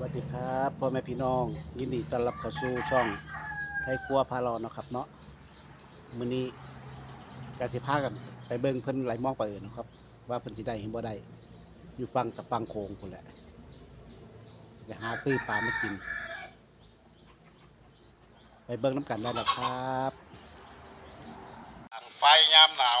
วัสดีครับพ่อแม่พี่น้อง ยินดีต้อนรับเข้าสู่ช่องไทยครัวพาเราเนาะครับเนาะมื้อนี้กสิพากันไปเบิ่งเพิ่นไหลมองไปเอินนาะครับ ว่าเพิ่นสิได้เหรือบ่ได้อยู่ฟังตะฟังโคงพุ่นแหละไปหาซื้อปลามากิน ไปเบิ่งน้ำกันได้แล้วครับ ไฟยามหนาว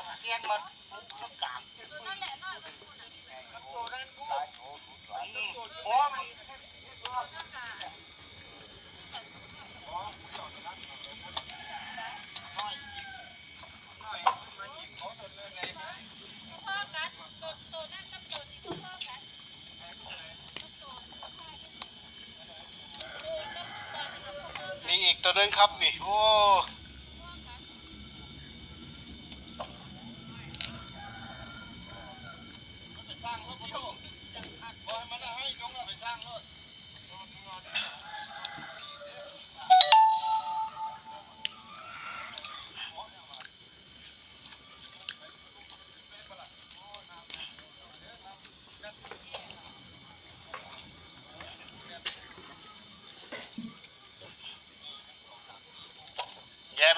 บ้านเขาเกียนมันทุกทุกกลางโอ้มันนี่อีกตัวนึงครับนี่ โอ้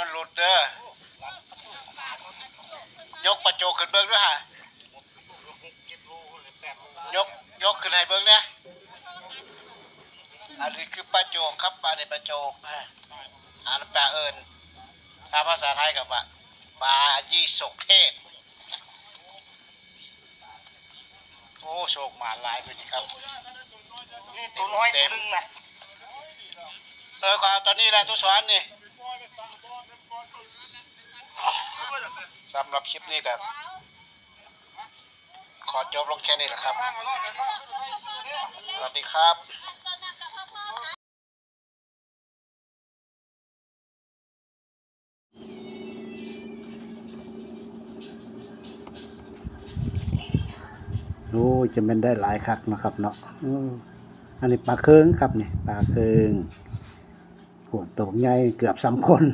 มันหลุดเด้อยกประโจขึ้นเบิ้งด้วยฮะยกยกขึ้นให้เบิ้งเนี่ยอันนี้คือประโจครับอันนี้ประโจกอ่านแปลเอิญถ้าภาษาไทยกับว่าปลายี่สกเทศโอ้โชคมาหลายไปดีครับนี่ตัวน้อยตัวนึงนะเออขอเอาตอนนี้แหละตัวสอนนี่ สำหรับคลิปนี้กับขอจบลงแค่นี้แหละครับ สวัสดีครับโอ้จะเป็นได้หลายคักนะครับเนาะอันนี้ปลาเคืองครับนี่ปลาเคืองโหตัวใหญ่เกือบสามคน